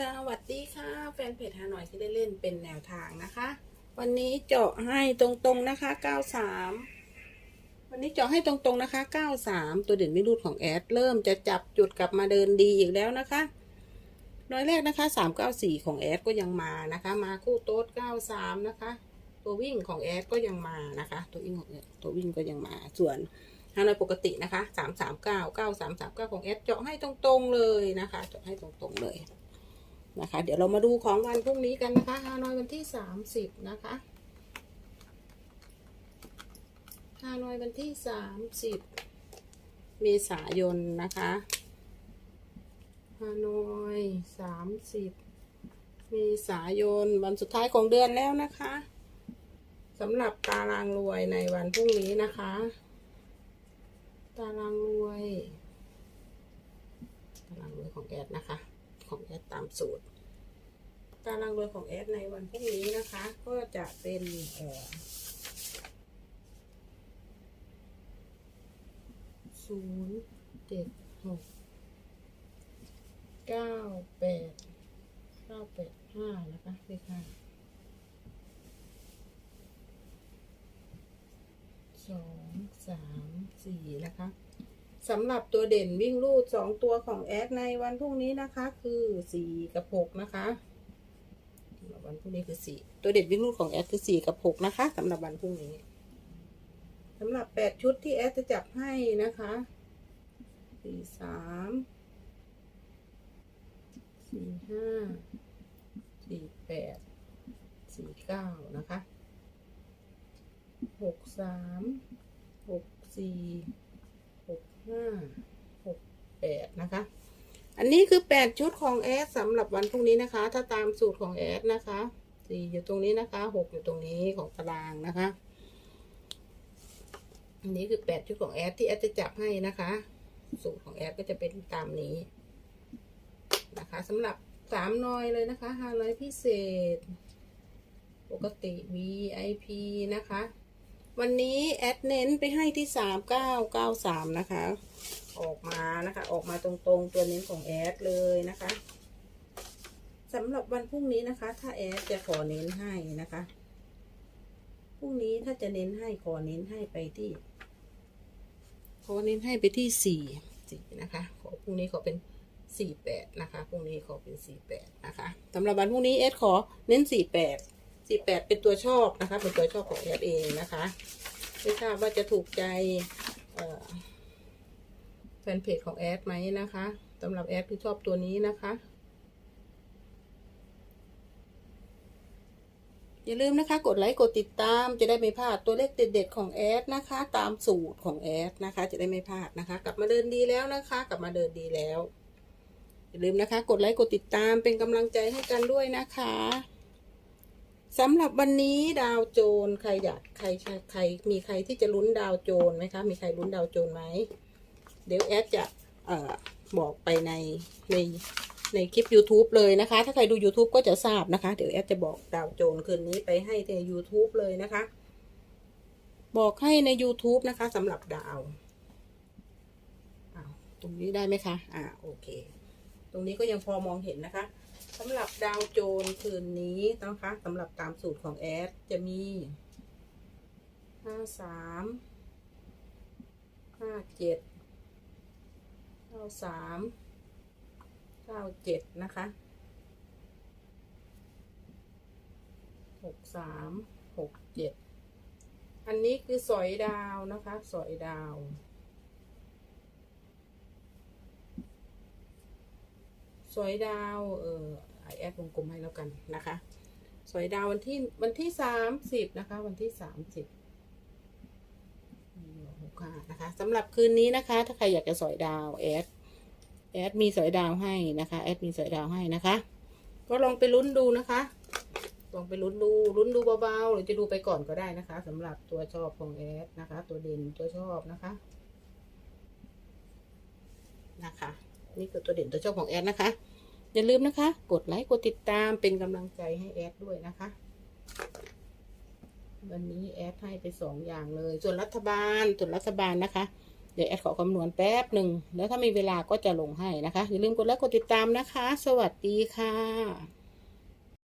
สวัสดีค่ะ แฟนเพจฮานอยที่ได้เล่นเป็นแนวทางนะคะ วันนี้เจาะให้ตรงๆนะคะ 93 วันนี้เจาะให้ตรงๆนะคะ 93 ตัวเด่นไม่รูดของแอด เริ่มจะจับจุดกลับมาเดินดีอีกแล้วนะคะน้อยแรกนะคะ 394 ของแอดก็ยังมานะคะ มาคู่โต๊ด93 นะคะ ตัววิ่งของแอดก็ยังมานะคะ ตัววิ่งของตัววิ่งก็ยังมาส่วนฮานอยปกตินะคะ 339 9339 ของแอดเจาะให้ตรงๆเลยนะคะ เจาะให้ตรงๆเลย นะคะ เดี๋ยวเรามาดูของวันพรุ่งนี้กันนะคะฮานอยวันที่สามสิบนะคะฮานอยวันที่สามสิบเมษายนนะคะฮานอยสามสิบเมษายนวันสุดท้ายของเดือนแล้วนะคะสำหรับตารางรวยในวันพรุ่งนี้นะคะ ตารางรวย ตารางรวยของแอดนะคะ ของแอดตามสูตร ตารางรวยของแอดในวันพรุ่งนี้นะคะ ก็จะเป็นเอ่อศูนย์เจ็ดหกเก้าแปดเก้าแปดห้านะคะเลขห้าสองสามสี่นะคะ สำหรับตัวเด่นวิ่งลูดสองตัวของแอดในวันพรุ่งนี้นะคะ คือสี่กับหกนะคะสำหรับวันพรุ่งนี้คือสี่ตัวเด่นวิ่งลูดของแอดคือสี่กับหกนะคะสำหรับวันพรุ่งนี้สำหรับแปดชุดที่แอดจะจับให้นะคะสี่สามสี่ห้าสี่แปดสี่เก้านะคะหกสามหกสี่ ห้าหกแปดนะคะ อันนี้คือแปดชุดของแอดสำหรับวันพรุ่งนี้นะคะ ถ้าตามสูตรของแอดนะคะสี่อยู่ตรงนี้นะคะหกอยู่ตรงนี้ของตารางนะคะ อันนี้คือแปดชุดของแอดที่แอดจะจับให้นะคะ สูตรของแอดก็จะเป็นตามนี้นะคะสำหรับสามนอยเลยนะคะห้าร้อยพิเศษ ปกติ VIP นะคะ วันนี้แอดเน้นไปให้ที่สามเก้าเก้าสามนะคะ ออกมานะคะ ออกมาตรงๆตัวเน้นของแอดเลยนะคะสำหรับวันพรุ่งนี้นะคะ ถ้าแอดจะขอเน้นให้นะคะพรุ่งนี้ถ้าจะเน้นให้ขอเน้นให้ไปที่ขอเน้นให้ไปที่สี่สี่นะคะขอพรุ่งนี้ขอเป็นสี่แปดนะคะพรุ่งนี้ขอเป็นสี่แปดนะคะสำหรับวันพรุ่งนี้เอสขอเน้นสี่แปด สี่แปดเป็นตัวชอบนะคะ เป็นตัวชอบของแอดเองนะคะ ไม่ทราบว่าจะถูกใจแฟนเพจของแอดไหมนะคะสำหรับแอดคือชอบตัวนี้นะคะ อย่าลืมนะคะ กดไลค์กดติดตาม จะได้ไม่พลาดตัวเลขเด็ดๆของแอดนะคะ ตามสูตรของแอดนะคะ จะได้ไม่พลาดนะคะ กลับมาเดินดีแล้วนะคะ กลับมาเดินดีแล้ว อย่าลืมนะคะ กดไลค์กดติดตามเป็นกำลังใจให้กันด้วยนะคะ สำหรับวันนี้ดาวโจรใครอยากใครใครใครมีใครที่จะลุ้นดาวโจรไหมคะ มีใครลุ้นดาวโจรไหมเดี๋ยวแอดจะอบอกไปในในในคลิป YouTube เลยนะคะ ถ้าใครดู YouTube ก็จะทราบนะคะ เดี๋ยวแอดจะบอกดาวโจนคืนนี้ไปให้ใน YouTube เลยนะคะ บอกให้ใน YouTube นะคะสำหรับดาวตรงนี้ได้ไหมคะ อ่า โอเค ตรงนี้ก็ยังพอมองเห็นนะคะ สำหรับดาวโจนคืนนี้นะคะสำหรับตามสูตรของแอดจะมีห้าสามห้าเจ็ดเก้าสามเก้าเจ็ดนะคะหกสามหกเจ็ดอันนี้คือสอยดาวนะคะ สอยดาว สอยดาวเออไอแอดวงกลมให้แล้วกันนะคะสอยดาววันที่วันที่สามสิบนะคะ วันที่สามสิบหกห้านะคะสำหรับคืนนี้นะคะ ถ้าใครอยากจะสอยดาวแอดแอดมีสอยดาวให้นะคะแอดมีสอยดาวให้นะคะ ก็ลองไปลุ้นดูนะคะลองไปลุ้นดูลุ้นดูเบาๆหรือจะดูไปก่อนก็ได้นะคะสำหรับตัวชอบของแอดนะคะ ตัวเด่นตัวชอบนะคะ นะคะ นี่คือตัวเด่นตัวชอบของแอดนะคะ อย่าลืมนะคะ กดไลค์กดติดตามเป็นกำลังใจให้แอดด้วยนะคะ วันนี้แอดให้ไปสองอย่างเลย ส่วนรัฐบาลส่วนรัฐบาลนะคะ เดี๋ยวแอดขอคำนวณแป๊บหนึ่ง แล้วถ้ามีเวลาก็จะลงให้นะคะ อย่าลืมกดไลค์กดติดตามนะคะ สวัสดีค่ะ